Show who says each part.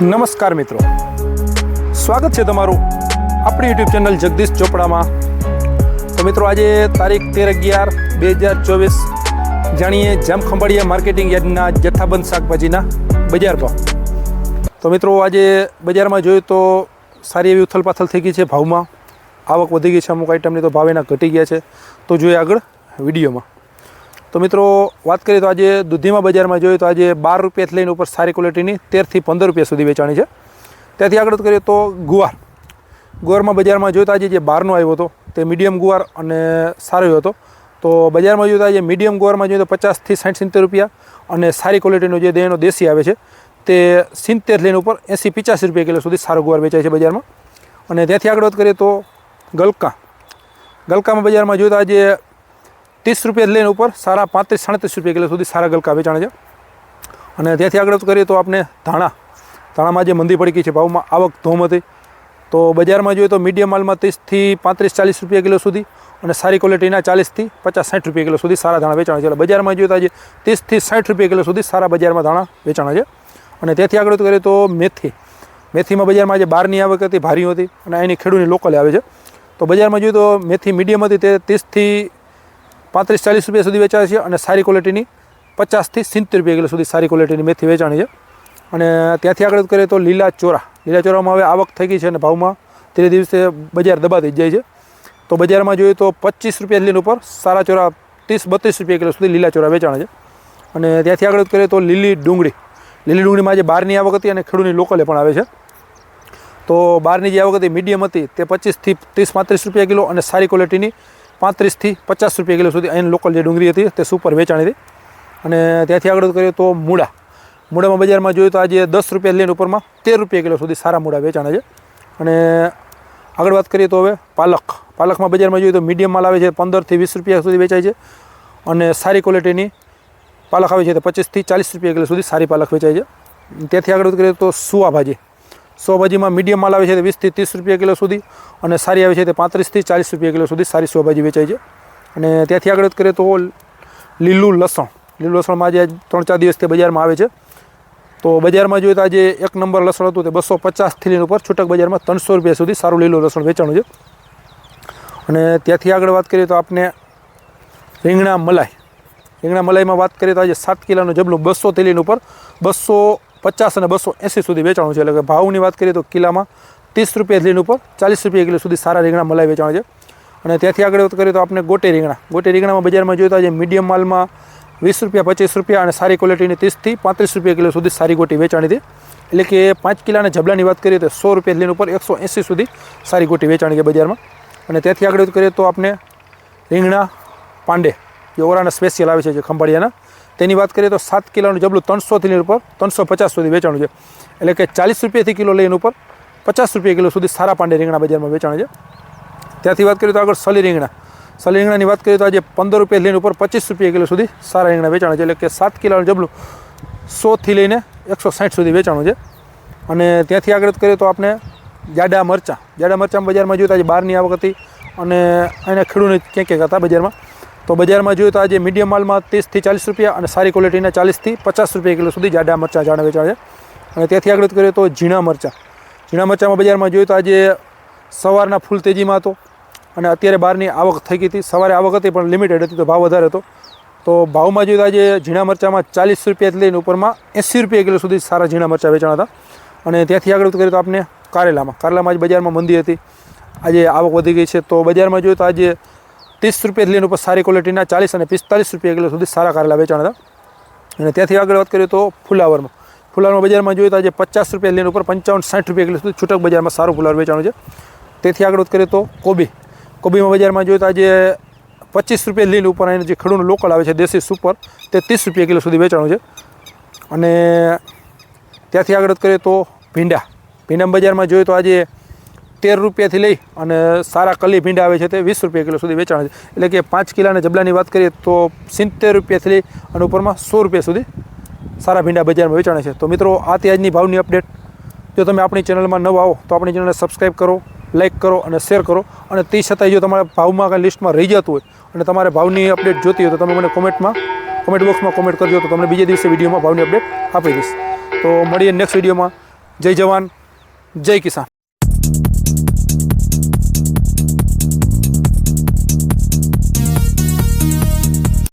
Speaker 1: નમસ્કાર મિત્રો. સ્વાગત છે તમારું આપણી યુટ્યુબ ચેનલ જગદીશ ચોપડામાં. તો મિત્રો આજે તારીખ તેર અગિયાર બે હજાર ચોવીસ જાણીએ જામ ખંભાળિયા માર્કેટિંગ યાર્ડના જથ્થાબંધ શાકભાજીના બજાર ભાવ. તો મિત્રો આજે બજારમાં જોયું તો સારી એવી ઉથલપાથલ થઈ ગઈ છે ભાવમાં. આવક વધી ગઈ છે અમુક આઈટમની તો ભાવ એના ઘટી ગયા છે. તો જોઈએ આગળ વિડીયોમાં. તો મિત્રો, વાત કરીએ તો આજે દૂધીમાં બજારમાં જોઈએ તો આજે બાર રૂપિયાથી લઈને ઉપર સારી ક્વોલિટીની તેરથી પંદર રૂપિયા સુધી વેચાણી છે. ત્યાંથી આગળ કરીએ તો ગુવાર. ગુવારમાં બજારમાં જોઈએ તો આજે જે બારનો આવ્યો હતો, તે મીડિયમ ગુવાર અને સારો હતો. તો બજારમાં જોઈએ તો આજે મીડિયમ ગુવારમાં જોઈએ તો પચાસથી સાઠ સિત્તેર રૂપિયા અને સારી ક્વોલિટીનો જે એનો દેશી આવે છે, તે સિત્તેર લઈને ઉપર એંસી પચાસી રૂપિયા કિલો સુધી સારો ગુવાર વેચાય છે બજારમાં. અને ત્યાંથી આગળ વાત કરીએ તો ગલકા. ગલકામાં બજારમાં જોઈએ તો આજે ત્રીસ રૂપિયા લઈને ઉપર સારા પાંત્રીસ, સાડત્રીસ રૂપિયા કિલો સુધી સારા ગલકા વેચાણ છે. અને ત્યાંથી આગળ કરીએ તો આપણે ધાણા. ધાણામાં જે મંદી પડી ગઈ છે, ભાવમાં આવક ધોમ હતી. તો બજારમાં જોઈએ તો મીડિયમ માલમાં ત્રીસથી પાંત્રીસ, ચાલીસ રૂપિયા કિલો સુધી અને સારી ક્વોલિટીના ચાલીસથી પચાસ, સાઠ રૂપિયા કિલો સુધી સારા ધાણા વેચાણ છે. એટલે બજારમાં જોઈએ તો આજે ત્રીસથી સાઠ રૂપિયા કિલો સુધી સારા બજારમાં ધાણા વેચાણ છે. અને ત્યાંથી આગળ કરીએ તો મેથી. મેથીમાં બજારમાં આજે બહારની આવક હતી, ભારી હતી અને એની ખેડૂતની લોકલ આવે છે. તો બજારમાં જોઈએ તો મેથી મીડિયમ હતી તે ત્રીસથી પાંત્રીસ ચાલીસ રૂપિયા સુધી વેચાય છે અને સારી ક્વોલિટીની પચાસથી સિત્તેર રૂપિયા કિલો સુધી સારી ક્વોલિટીની મેથી વેચાણી છે. અને ત્યાંથી આગળ કરીએ તો લીલા ચોરા. લીલા ચોરામાં હવે આવક થઈ ગઈ છે અને ભાવમાં ધીરે દિવસે બજાર દબાતી જાય છે. તો બજારમાં જોઈએ તો પચીસ રૂપિયા લીન ઉપર સારા ચોરા ત્રીસ બત્રીસ રૂપિયા કિલો સુધી લીલા ચોરા વેચાણ છે. અને ત્યાંથી આગળ કરીએ તો લીલી ડુંગળી. લીલી ડુંગળીમાં જે બહારની આવક હતી અને ખેડૂતની લોકલે પણ આવે છે. તો બહારની જે આવક હતી, મીડિયમ હતી, તે પચીસથી ત્રીસ પાંત્રીસ રૂપિયા કિલો અને સારી ક્વોલિટીની પાંત્રીસથી પચાસ રૂપિયા કિલો સુધી અહીં લોકલ જે ડુંગળી હતી તે સુપર વેચાણી હતી. અને ત્યાંથી આગળ કરીએ તો મૂળા. મૂળામાં બજારમાં જોઈએ તો આજે દસ રૂપિયા લઈને ઉપરમાં તેર રૂપિયા કિલો સુધી સારા મૂળા વેચાણા છે. અને આગળ વાત કરીએ તો હવે પાલક. પાલકમાં બજારમાં જોઈએ તો મીડિયમ માલ આવે છે, પંદરથી વીસ રૂપિયા સુધી વેચાય છે. અને સારી ક્વોલિટીની પાલક આવે છે તો પચીસથી ચાલીસ રૂપિયા કિલો સુધી સારી પાલક વેચાય છે. ત્યાંથી આગળ કરીએ તો સુવા ભાજી. સો ભાજીમાં મીડિયમ માલ આવે છે તે વીસથી ત્રીસ રૂપિયા કિલો સુધી અને સારી આવે છે તે પાંત્રીસથી ચાલીસ રૂપિયા કિલો સુધી સારી સોભાજી વેચાય છે. અને ત્યાંથી આગળ કરીએ તો લીલું લસણ. લીલું લસણમાં આજે ત્રણ ચાર દિવસથી બજારમાં આવે છે. તો બજારમાં જોઈએ તો આજે એક નંબર લસણ હતું તે બસો પચાસથી લઈને ઉપર છૂટક બજારમાં ત્રણસો રૂપિયા સુધી સારું લીલું લસણ વેચાણું છે. અને ત્યાંથી આગળ વાત કરીએ તો આપણે રીંગણા મલાઈ. રીંગણા મલાઈમાં વાત કરીએ તો આજે સાત કિલોનું જબલું બસો થેલીની ઉપર બસો પચાસ અને બસો એંસી સુધી વેચાણું છે. એટલે કે ભાવની વાત કરીએ તો કિલામાં ત્રીસ રૂપિયા લઈને ઉપર, ચાલીસ રૂપિયા કિલો સુધી સારા રીંગણા મલાઈ વેચાણ છે. અને ત્યાંથી આગળ વાત કરીએ તો આપણે ગોટે રીંગણા. ગોટે રીંગણામાં બજારમાં જોઈએ તો આજે મીડિયમ માલમાં વીસ રૂપિયા, પચીસ રૂપિયા અને સારી ક્વોલિટીની ત્રીસથી પાંત્રીસ રૂપિયા કિલો સુધી સારી ગોટી વેચાણી હતી. એટલે કે પાંચ કિલાના જબલાની વાત કરીએ તો સો રૂપિયા લઈને ઉપર, એકસો એંસી સુધી સારી ગોટી વેચાણી છે બજારમાં. અને ત્યાંથી આગળ વાત કરીએ તો આપણે રીંગણા પાંડે જે ઓરાના સ્પેશિયલ આવે છે જે ખંભાળિયાના. તેની વાત કરીએ તો સાત કિલોનું જબલું ત્રણસોથી લઈને ઉપર ત્રણસો પચાસ સુધી વેચાણું છે. એટલે કે ચાલીસ રૂપિયાથી કિલો લઈને ઉપર પચાસ રૂપિયા કિલો સુધી સારા પાંડે રીંગણા બજારમાં વેચાણ છે. ત્યાંથી વાત કરીએ તો આગળ સલી રીંગણા. સલી રીંગણાની વાત કરીએ તો આજે પંદર રૂપિયા લઈને ઉપર પચીસ રૂપિયા કિલો સુધી સારા રીંગણા વેચાણ છે. એટલે કે સાત કિલોનું જબલું સોથી લઈને એકસો સાઠ સુધી વેચાણું છે. અને ત્યાંથી આગળ કરીએ તો આપણે જાડા મરચાં. જાડા મરચાં બજારમાં જોઈએ તો આજે બહારની આવક હતી અને એને ખેડૂને ક્યાંક ક્યાંક હતા બજારમાં તો બજારમાં જોઈએ તો આજે મીડિયમ માલમાં ત્રીસથી ચાલીસ રૂપિયા અને સારી ક્વોલિટીના ચાલીસથી પચાસ રૂપિયા કિલો સુધી જાડા મરચાં જાણે વેચાણ છે. અને ત્યાંથી આગળ કરીએ તો ઝીણા મરચાં. ઝીણા મરચાંમાં બજારમાં જોઈએ તો આજે સવારના ફૂલ તેજીમાં હતો અને અત્યારે બહારની આવક થઈ ગઈ હતી. સવારે આવક હતી પણ લિમિટેડ હતી તો ભાવ વધારે હતો. તો ભાવમાં જોઈએ આજે ઝીણા મરચાંમાં ચાલીસ રૂપિયાથી લઈને ઉપરમાં એંસી રૂપિયા કિલો સુધી સારા ઝીણા મરચાં વેચાણ હતા. અને ત્યાંથી આગળ કરીએ તો આપણે કારેલામાં. કારેલામાં આજે બજારમાં મંદી હતી. આજે આવક વધી ગઈ છે. તો બજારમાં જોઈએ તો આજે ત્રીસ રૂપિયા લઈને ઉપર સારી ક્વોલિટીના ચાલીસ અને પિસ્તાલીસ રૂપિયા કિલો સુધી સારા કારેલા વેચાણ હતા. અને ત્યાંથી આગળ વાત કરીએ તો ફુલાવરમાં. ફુલાવરમાં બજારમાં જોઈએ તો આજે પચાસ રૂપિયા લઈને ઉપર પંચાવન સાઠ રૂપિયા કિલો સુધી છૂટક બજારમાં સારું ફુલાવર વેચાણું છે. તેથી આગળ વાત કરીએ તો કોબી. કોબીમાં બજારમાં જોઈએ તો આજે પચીસ રૂપિયા લીન ઉપર એનું જે ખેડૂતનું લોકલ આવે છે, દેશી સુપર, તે ત્રીસ રૂપિયા કિલો સુધી વેચાણું છે. અને ત્યાંથી આગળ વાત કરીએ તો ભીંડા. ભીંડા બજારમાં જોઈએ તો આજે તેર રૂપિયાથી લઈ અને સારા કલી ભીંડા આવે છે તે વીસ રૂપિયા કિલો સુધી વેચાણ છે. એટલે કે પાંચ કિલાના જબલાની વાત કરીએ તો સિત્તેર રૂપિયાથી લઈ અને ઉપરમાં સો રૂપિયા સુધી સારા ભીંડા બજારમાં વેચાણ છે. તો મિત્રો, આ તે આજની ભાવની અપડેટ. જો તમે આપણી ચેનલમાં નવા આવો તો આપણી ચેનલને સબસ્ક્રાઈબ કરો, લાઇક કરો અને શેર કરો. અને તે છતાંય જો તમારા ભાવમાં કાંઈ લિસ્ટમાં રહી જતું હોય અને તમારે ભાવની અપડેટ જોતી હોય તો તમે મને કોમેન્ટમાં, કોમેન્ટ બોક્સમાં કોમેન્ટ કરજો તો તમને બીજા દિવસે વિડીયોમાં ભાવની અપડેટ આપી દઈશ. તો મળીએ નેક્સ્ટ વિડીયોમાં. જય જવાન, જય કિસાન.